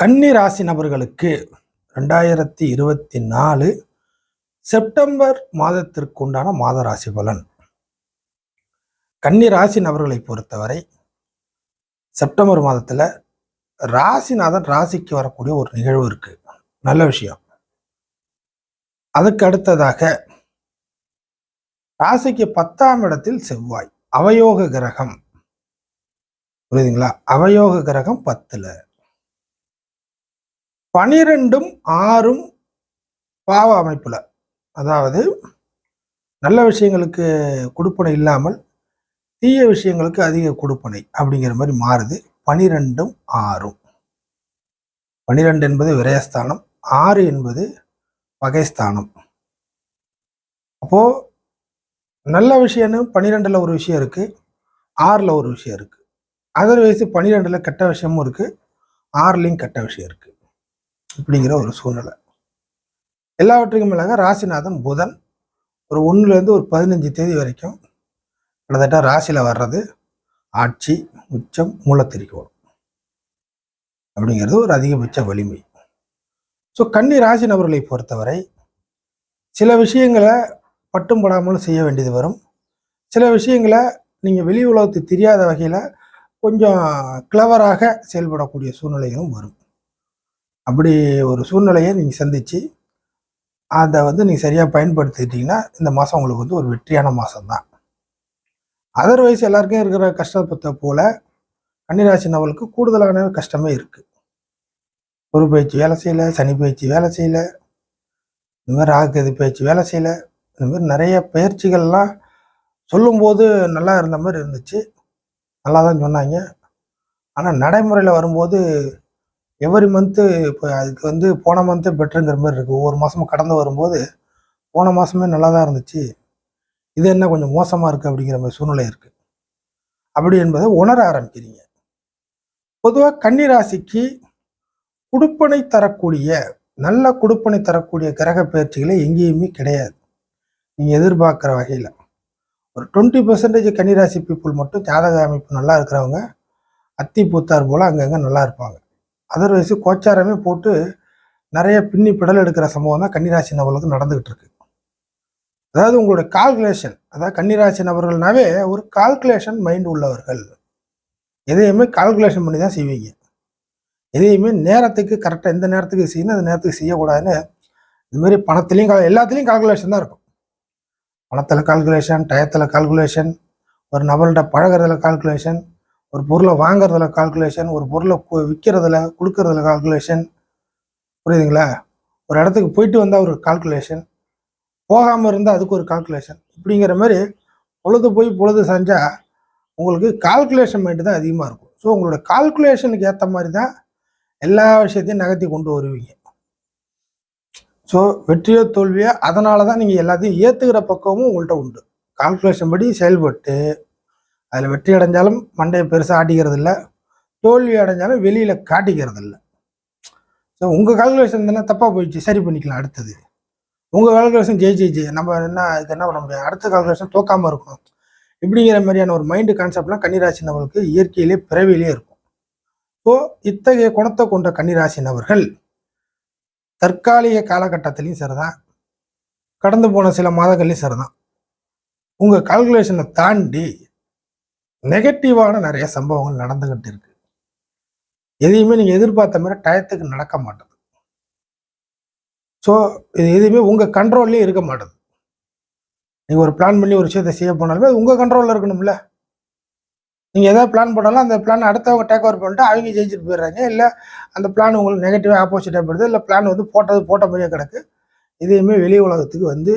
கன்னி ராசி நபர்களுக்கு ரெண்டாயிரத்தி இருபத்தி நாலு செப்டம்பர் மாதத்திற்கு உண்டான மாத ராசி பலன். கன்னி ராசி நபர்களை பொறுத்தவரை செப்டம்பர் மாதத்தில் ராசிநாதன் ராசிக்கு வரக்கூடிய ஒரு நிகழ்வு இருக்கு. நல்ல விஷயம். அதுக்கு அடுத்ததாக ராசிக்கு பத்தாம் இடத்தில் செவ்வாய். அவயோக கிரகம். புரியுதுங்களா? அவயோக கிரகம் பத்தில். பனிரெண்டும் ஆறும் பாவ அமைப்பில். அதாவது நல்ல விஷயங்களுக்கு கொடுப்பனை இல்லாமல் தீய விஷயங்களுக்கு அதிக கொடுப்பனை அப்படிங்கிற மாதிரி மாறுது. பனிரெண்டும் ஆறும். பனிரெண்டு என்பது விரயஸ்தானம் ஆறு என்பது பகைஸ்தானம் அப்போது நல்ல விஷயம்னு பனிரெண்டில் ஒரு விஷயம் இருக்குது ஆறில் ஒரு விஷயம் இருக்குது அதர்வைஸ் பனிரெண்டில் கெட்ட விஷயமும் இருக்குது ஆறுலையும் கெட்ட விஷயம் இருக்குது இப்படிங்கிற ஒரு சூழ்நிலை. எல்லாவற்றுக்கும் மேலாக ராசிநாதன் புதன் ஒரு ஒன்றுலேருந்து ஒரு பதினஞ்சு தேதி வரைக்கும் கிட்டத்தட்ட ராசியில் வர்றது ஆட்சி உச்சம் மூலத்திரிக்கோள் அப்படிங்கிறது ஒரு அதிகபட்ச வலிமை. ஸோ கன்னி ராசி நபர்களை பொறுத்தவரை சில விஷயங்களை பட்டும் படாமலும் செய்ய வேண்டியது வரும். சில விஷயங்களை நீங்கள் வெளி உலகத்துக்கு தெரியாத வகையில் கொஞ்சம் கிளவராக செயல்படக்கூடிய சூழ்நிலைகளும் வரும். அப்படி ஒரு சூழ்நிலையை நீங்கள் சந்தித்து அதை வந்து நீங்கள் சரியாக பயன்படுத்திக்கிட்டிங்கன்னா இந்த மாதம் உங்களுக்கு வந்து ஒரு வெற்றியான மாதம் தான் அதர்வைஸ் எல்லாருக்கும் இருக்கிற கஷ்டத்தை போல கன்னிராசி நவலுக்கு கூடுதலான கஷ்டமே இருக்குது ஒரு பயிற்சி வேலை செய்யல சனி பயிற்சி வேலை செய்யல இந்த மாதிரி ராகுகதி பயிற்சி வேலை செய்யல இந்த மாதிரி நிறைய பயிற்சிகள்லாம் சொல்லும்போது நல்லா இருந்த மாதிரி இருந்துச்சு. நல்லா தான் சொன்னாங்க. ஆனால் நடைமுறையில் வரும்போது எவ்ரி மந்த்து இப்போ அதுக்கு வந்து போன மந்த்தே பெட்டருங்கிற மாதிரி இருக்குது ஒவ்வொரு மாதமும் கடந்து வரும்போது போன மாதமே நல்லா தான் இருந்துச்சு. இது என்ன கொஞ்சம் மோசமாக இருக்குது அப்படிங்கிற மாதிரி சூழ்நிலை இருக்குது அப்படி என்பதை உணர ஆரம்பிக்கிறீங்க. பொதுவாக கன்னிராசிக்கு குடுப்பனை தரக்கூடிய நல்ல குடுப்பனை தரக்கூடிய கிரக பயிற்சிகளே எங்கேயுமே கிடையாது. நீங்கள் எதிர்பார்க்குற வகையில். ஒரு டுவெண்ட்டி பர்சன்டேஜ் கன்னிராசி பீப்புள் மட்டும் ஜாதக அமைப்பு நல்லா இருக்கிறவங்க அத்தி பூத்தார் போல் அங்கங்கே நல்லா இருப்பாங்க. அதர்வைஸ் கோச்சாரமே போட்டு நிறைய பின்னி பிடல் எடுக்கிற சம்பவம் தான் கன்னிராசி நபர்களுக்கு நடந்துகிட்டு இருக்கு. அதாவது உங்களுடைய கால்குலேஷன் அதாவது கன்னிராசி நபர்கள்னாவே ஒரு கால்குலேஷன் மைண்ட் உள்ளவர்கள். எதையுமே கால்குலேஷன் பண்ணி தான் செய்வீங்க. எதையுமே நேரத்துக்கு கரெக்டாக எந்த நேரத்துக்கு செய்யணும் அந்த நேரத்துக்கு செய்யக்கூடாதுன்னு இது மாதிரி பணத்துலேயும் கா- எல்லாத்துலேயும் கால்குலேஷன் தான் இருக்கும். பணத்தில் கால்குலேஷன் டயத்தில் கால்குலேஷன் ஒரு நபர்கிட்ட பழகிறதுல கால்குலேஷன் ஒரு பொருளை வாங்குறதுல கால்குலேஷன் ஒரு பொருளை விற்கிறதுல கொடுக்கறதுல கால்குலேஷன் புரியுதுங்களா? ஒரு இடத்துக்கு போயிட்டு வந்தால் ஒரு கால்குலேஷன் போகாமல் இருந்தால் அதுக்கு ஒரு கால்குலேஷன் இப்படிங்கிற மாதிரி பொழுது போய் பொழுது செஞ்சால் உங்களுக்கு கால்குலேஷன் மைண்டு தான் அதிகமாக இருக்கும். ஸோ உங்களோட கால்குலேஷனுக்கு ஏற்ற மாதிரி தான் எல்லா விஷயத்தையும் நகர்த்தி கொண்டு வருவீங்க. ஸோ வெற்றியோ தோல்வியோ அதனால தான் நீங்கள் எல்லாத்தையும் ஏற்றுக்கிற பக்கமும் உங்கள்கிட்ட உண்டு. கால்குலேஷன் படி செயல்பட்டு அதில் வெற்றி அடைஞ்சாலும் மண்டையை பெருசாக ஆட்டிக்கிறது இல்லை தோல்வி அடைஞ்சாலும் வெளியில் காட்டிக்கிறது இல்லை ஸோ உங்கள் கால்குலேஷன் தானே தப்பாக போயிடுச்சு. சரி பண்ணிக்கலாம் அடுத்தது. உங்கள் கால்குலேஷன் ஜெய் ஜெய் நம்ம என்ன அதுக்கு என்ன பண்ண முடியும்? அடுத்த கால்குலேஷன் தோக்காமல் இருக்கணும். இப்படிங்கிற மாதிரியான ஒரு மைண்டு கான்செப்ட்லாம் கன்னிராசி நபர்களுக்கு இயற்கையிலே பிறவிலே இருக்கும். ஸோ இத்தகைய குணத்தை கொண்ட கன்னிராசி நபர்கள் தற்காலிக காலகட்டத்திலையும் சரிதான். கடந்து போன சில மாதங்கள்லையும் சரிதான். உங்கள் கால்குலேஷனை தாண்டி நெகட்டிவான நிறைய சம்பவங்கள் நடந்துகிட்டு இருக்கு. எதையுமே நீங்கள் எதிர்பார்த்த மாதிரி டயத்துக்கு நடக்க மாட்டேது. ஸோ இது எதுவுமே உங்கள் கண்ட்ரோல்லே இருக்க மாட்டேது. நீங்கள் ஒரு பிளான் பண்ணி ஒரு விஷயத்தை செய்ய போனாலுமே அது உங்கள் கண்ட்ரோலில் இருக்கணும்ல. நீங்கள் எதாவது பிளான் பண்ணாலும் அந்த பிளான் அடுத்தவங்க டேக் ஓவர் பண்ணிட்டு அவங்க ஜெயிச்சுட்டு போயிடுறாங்க. இல்லை அந்த பிளான் உங்களுக்கு நெகட்டிவாக ஆப்போசிட்டாக போயிடுது. இல்லை பிளான் வந்து போட்டது போட்ட மாதிரியே கிடக்கு. இதையுமே வெளி உலகத்துக்கு வந்து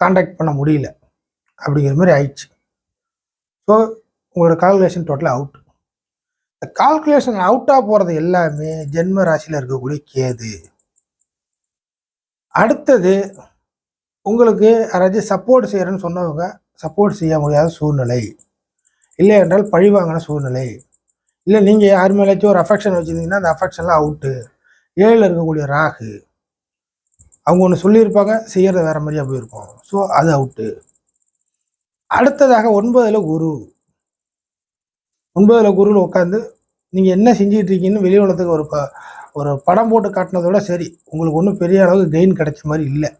காண்டாக்ட் பண்ண முடியல. அப்படிங்கிற மாதிரி ஆயிடுச்சு. ஸோ உங்களோட கால்குலேஷன் டோட்டலாக அவுட் இந்த கால்குலேஷன் அவுட்டாக போகிறது எல்லாமே ஜென்ம ராசியில் இருக்கக்கூடிய கேது. அடுத்தது உங்களுக்கு யாராச்சும் சப்போர்ட் செய்கிறேன்னு சொன்னவங்க சப்போர்ட் செய்ய முடியாத சூழ்நிலை. இல்லை என்றால் பழி வாங்கின சூழ்நிலை. இல்லை நீங்கள் யார் மேலேயாச்சும் ஒரு அஃபெக்ஷன் வச்சுருந்தீங்கன்னா அந்த அஃபெக்ஷன்லாம் அவுட்டு ஏழில் இருக்கக்கூடிய ராகு. அவங்க ஒன்று சொல்லியிருப்பாங்க செய்கிறது வேறு மாதிரியாக போயிருக்கோம். ஸோ அது அவுட்டு அடுத்ததாக ஒன்பதுல குரு. ஒன்பதுல குருவில் உட்காந்து நீங்கள் என்ன செஞ்சுட்டு இருக்கீங்கன்னு வெளி உலகத்துக்கு ஒரு ப- ஒரு படம் போட்டு காட்டினதோட சரி உங்களுக்கு ஒன்றும் பெரிய அளவுக்கு கெயின் கிடைச்ச மாதிரி இல்லை.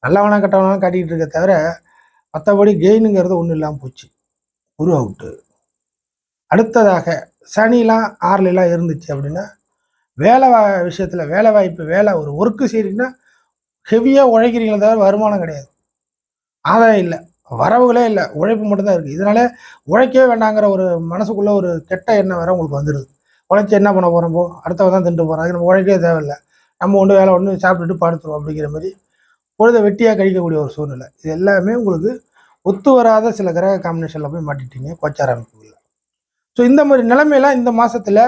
நல்லவனா கெட்டவனா காட்டிக்கிட்டு இருக்க தவிர மற்றபடி கெயினுங்கிறது ஒன்றும் இல்லாமல் போச்சு. குரு அவுட்டு அடுத்ததாக சனிலாம் ஆறுலாம் இருந்துச்சு அப்படின்னா வேலை வா விஷயத்தில் வேலை வாய்ப்பு வேலை ஒரு ஒர்க்கு செய்கிறீங்கன்னா ஹெவியாக உழைக்கிறீங்களே தவிர வருமானம் கிடையாது. ஆதாயம் இல்லை. வரவுகளே இல்லை உழைப்பு மட்டும்தான் இருக்குது இதனால உழைக்கவே வேண்டாங்கிற ஒரு மனசுக்குள்ள ஒரு கெட்ட எண்ணம் வேற உங்களுக்கு வந்துடுது உழைச்சி என்ன பண்ண போகிறோம் போ? அடுத்தவன் தான் திண்டு போகிறோம் அதுக்கு நம்ம உழைக்கவே தேவையில்லை. நம்ம ஒன்று வேலை ஒன்று சாப்பிட்டுட்டு படுத்துருவோம் அப்படிங்கிற மாதிரி பொழுதை வெட்டியாக கழிக்கக்கூடிய ஒரு சூழ்நிலை. இது எல்லாமே உங்களுக்கு ஒத்து வராத சில கிரக காம்பினேஷனில் போய் மாட்டிட்டீங்க கோச்சார அமைப்புகளில். ஸோ இந்த மாதிரி நிலைமையெல்லாம் இந்த மாதத்தில்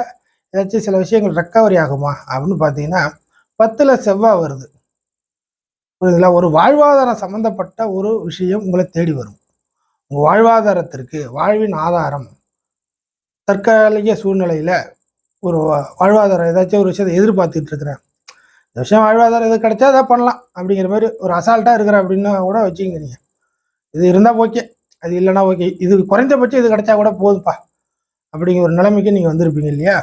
ஏதாச்சும் சில விஷயங்கள் ரெக்கவரி ஆகுமா அப்படின்னு பார்த்தீங்கன்னா பத்தில் செவ்வாய் வருது. புரியுதுங்களா? ஒரு வாழ்வாதாரம் சம்மந்தப்பட்ட ஒரு விஷயம் உங்களை தேடி வரும். உங்கள் வாழ்வாதாரத்திற்கு வாழ்வின் ஆதாரம் தற்காலிக சூழ்நிலையில் ஒரு வாழ்வாதாரம் ஏதாச்சும் ஒரு விஷயத்தை எதிர்பார்த்துட்டு இருக்கிறேன். இந்த விஷயம் வாழ்வாதாரம் எது கிடைச்சா அதை பண்ணலாம் அப்படிங்கிற மாதிரி ஒரு அசால்ட்டாக இருக்கிற அப்படின்னு கூட வச்சுங்க நீங்கள் இது இருந்தால் ஓகே அது இல்லைன்னா ஓகே. இது குறைந்தபட்சம் இது கிடைச்சா கூட போதும்ப்பா அப்படிங்கிற ஒரு நிலைமைக்கு நீங்கள் வந்திருப்பீங்க இல்லையா?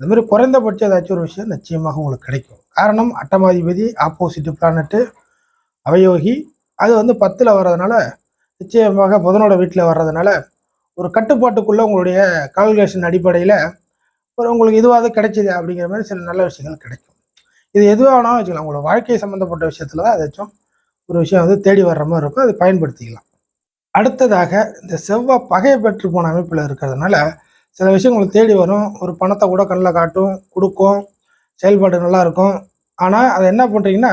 அந்த மாதிரி குறைந்தபட்சம் ஏதாச்சும் ஒரு விஷயம் நிச்சயமாக உங்களுக்கு கிடைக்கும். காரணம் அட்டமாதிபதி ஆப்போசிட் பிளானட்டு அவயோகி. அது வந்து பத்தில் வர்றதுனால நிச்சயமாக புதனோட வீட்டில் வர்றதுனால ஒரு கட்டுப்பாட்டுக்குள்ளே உங்களுடைய கால்குலேஷன் அடிப்படையில் ஒரு உங்களுக்கு இதுவாக கிடைச்சிது அப்படிங்கிற மாதிரி சில நல்ல விஷயங்கள் கிடைக்கும். இது எதுவாக வச்சுக்கலாம். உங்களோட வாழ்க்கை சம்மந்தப்பட்ட விஷயத்தில் தான் ஏதாச்சும் ஒரு விஷயம் வந்து தேடி வர்ற மாதிரி இருக்கும். அதை பயன்படுத்திக்கலாம். அடுத்ததாக இந்த செவ்வாய் பகையை பெற்று போன அமைப்பில் இருக்கிறதுனால சில விஷயம் உங்களுக்கு தேடி வரும். ஒரு பணத்தை கூட கண்ணில் காட்டும் கொடுக்கும் செயல்பாடு நல்லாயிருக்கும் ஆனால் அதை என்ன பண்ணுறீங்கன்னா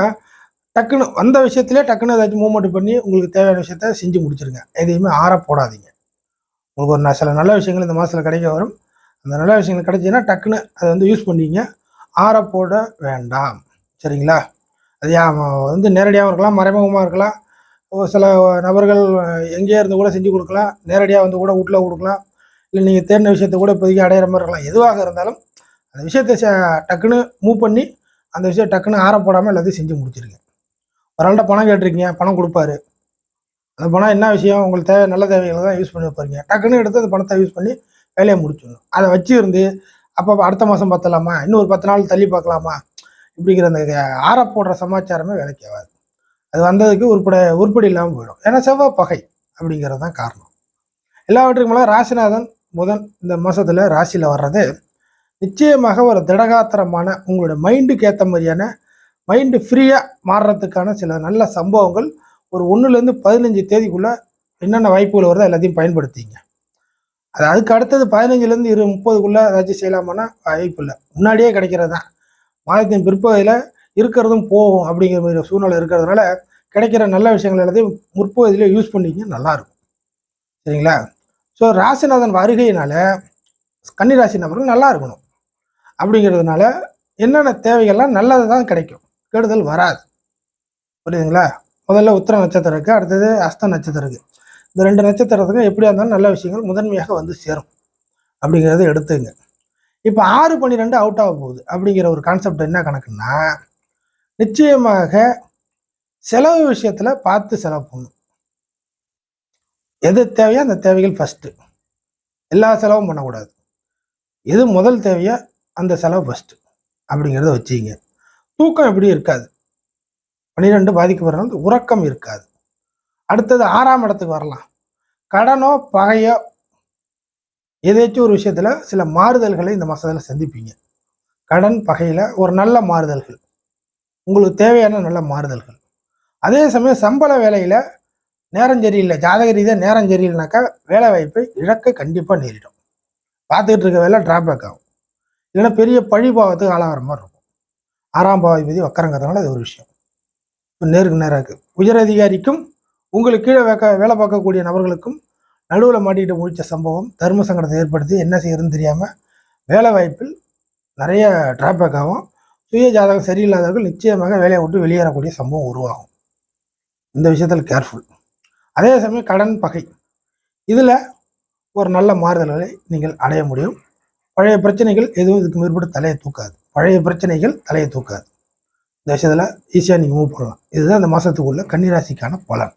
டக்குன்னு வந்த விஷயத்திலே டக்குன்னு ஏதாச்சும் மூவ்மெண்ட் பண்ணி உங்களுக்கு தேவையான விஷயத்த செஞ்சு முடிச்சிருங்க. எதையுமே ஆற போடாதீங்க. உங்களுக்கு ஒரு ந- சில நல்ல விஷயங்கள் இந்த மாதத்தில் கிடைக்க வரும். அந்த நல்ல விஷயங்கள் கிடைச்சின்னா டக்குன்னு அதை வந்து யூஸ் பண்ணிங்க. ஆற போட வேண்டாம். சரிங்களா? அது யா- வந்து நேரடியாகவும் இருக்கலாம் மறைமுகமாக இருக்கலாம். ஒரு சில நபர்கள் எங்கேயே இருந்து கூட செஞ்சு கொடுக்கலாம். நேரடியாக வந்து கூட வீட்டில் கொடுக்கலாம். இல்லை நீங்கள் தேடின விஷயத்தை கூட இப்போதைக்கு அடையிற மாதிரி இருக்கலாம். எதுவாக இருந்தாலும் அந்த விஷயத்தை டக்குன்னு மூவ் பண்ணி அந்த விஷயம் டக்குன்னு ஆற போடாமல் எல்லாத்தையும் செஞ்சு முடிச்சிருங்க. ஒரு ஆள்கிட்ட பணம் கேட்டிருக்கீங்க பணம் கொடுப்பாரு. அந்த பணம் என்ன விஷயம் உங்களுக்கு தேவை நல்ல தேவைகளை தான் யூஸ் பண்ணி வைப்பாருங்க. டக்குன்னு எடுத்து அந்த பணத்தை யூஸ் பண்ணி வேலையை முடிச்சிடணும். அதை வச்சு இருந்து அப்போ அடுத்த மாதம் பத்தலாமா? இன்னும் ஒரு பத்து நாள் தள்ளி பார்க்கலாமா? இப்படிங்கிற அந்த ஆற போடுற சமாச்சாரமே வேலைக்கு ஆகாது. அது வந்ததுக்கு உருப்பட உருப்படி இல்லாமல் போயிடும். ஏன்னா செவ்வாய் பகை அப்படிங்கிறது தான் காரணம். எல்லாவற்றுக்கும் மேலே ராசிநாதன் புதன் இந்த மாதத்தில் ராசியில் வர்றது நிச்சயமாக ஒரு திடகாத்திரமான உங்களோட மைண்டுக்கு ஏற்ற மாதிரியான மைண்டு ஃப்ரீயாக மாறுறதுக்கான சில நல்ல சம்பவங்கள். ஒரு ஒன்றுலேருந்து பதினஞ்சு தேதிக்குள்ளே என்னென்ன வாய்ப்புகள் வருதோ எல்லாத்தையும் பயன்படுத்திங்க. அது அதுக்கு அடுத்தது பதினஞ்சுலேருந்து இரு முப்பதுக்குள்ளே ஏதாச்சும் செய்யலாமான்னா வாய்ப்பு இல்லை. முன்னாடியே கிடைக்கிறது தான் மாதத்தின் பிற்பகுதியில் இருக்கிறதும் போகும் அப்படிங்கிற மாதிரி ஒரு சூழ்நிலை இருக்கிறதுனால கிடைக்கிற நல்ல விஷயங்கள் எல்லாத்தையும் முற்பகுதியில் யூஸ் பண்ணிங்க நல்லாயிருக்கும். சரிங்களா? ஸோ ராசிநாதன் வருகையினால கன்னிராசி நபர்கள் நல்லா இருக்கணும். அப்படிங்கிறதுனால என்னென்ன தேவைகள்லாம் நல்லது தான் கிடைக்கும். கெடுதல் வராது. புரியுதுங்களா? முதல்ல உத்திர நட்சத்திரம் இருக்குது அடுத்தது அஸ்த நட்சத்திரம் இருக்குது இந்த ரெண்டு நட்சத்திரத்துக்கும் எப்படியா இருந்தாலும் நல்ல விஷயங்கள் முதன்மையாக வந்து சேரும். அப்படிங்கிறத எடுத்துங்க. இப்போ ஆறு பன்னிரெண்டு அவுட் ஆக போகுது. அப்படிங்கிற ஒரு கான்செப்ட் என்ன கணக்குன்னா நிச்சயமாக செலவு விஷயத்தில் பார்த்து செலவு பண்ணணும். எது தேவையோ அந்த தேவைகள் ஃபஸ்ட்டு எல்லா செலவும் பண்ணக்கூடாது. எது முதல் தேவையோ அந்த செலவு ஃபஸ்ட்டு அப்படிங்கிறத வச்சுங்க தூக்கம் எப்படி இருக்காது. பன்னிரெண்டு பாதிக்கப்படுறது உறக்கம் இருக்காது. அடுத்தது ஆறாம் இடத்துக்கு வரலாம். கடனோ பகையோ ஏதாச்சும் ஒரு விஷயத்தில் சில மாறுதல்களை இந்த மாதத்தில் சந்திப்பீங்க. கடன் பகையில் ஒரு நல்ல மாறுதல்கள். உங்களுக்கு தேவையான நல்ல மாறுதல்கள். அதே சமயம் சம்பள வேலையில் நேரம் சரியில்லை. ஜாதக ரீதியாக நேரம் சரியில்லைனாக்கா வேலை வாய்ப்பை இழக்க கண்டிப்பாக நேரிடும். பார்த்துக்கிட்டு இருக்க வேலை டிராபேக் ஆகும். இல்லைன்னா பெரிய பழிபாவத்துக்கு ஆளாகிற மாதிரி இருக்கும். ஆறாம் பாவாதிபதி வக்கரங்கிறதுனால அது ஒரு விஷயம். நேருக்கு நேராக இருக்குது உயர் அதிகாரிக்கும் உங்களுக்கு கீழே வேக்க வேலை பார்க்கக்கூடிய நபர்களுக்கும் நடுவில் மாட்டிக்கிட்டு முடித்த சம்பவம் தர்ம சங்கடத்தை ஏற்படுத்தி என்ன செய்யறதுன்னு தெரியாமல் வேலை வாய்ப்பில் நிறைய டிராபேக் ஆகும். சுய ஜாதகம் சரியில்லாதவர்கள் நிச்சயமாக வேலையை விட்டு வெளியேறக்கூடிய சம்பவம் உருவாகும். இந்த விஷயத்தில் கேர்ஃபுல் அதே சமயம் கடன் பகை. இதில் ஒரு நல்ல மாறுதல்களை நீங்கள் அடைய முடியும். பழைய பிரச்சனைகள் எதுவும் இதுக்கு மேற்பட்டு தலையை தூக்காது. பழைய பிரச்சனைகள் தலையை தூக்காது. இந்த விஷயத்தில் ஈஸியாக நீங்கள் மூவ் பண்ணலாம். இதுதான் இந்த மாதத்துக்குள்ள கன்னிராசிக்கான பலன்.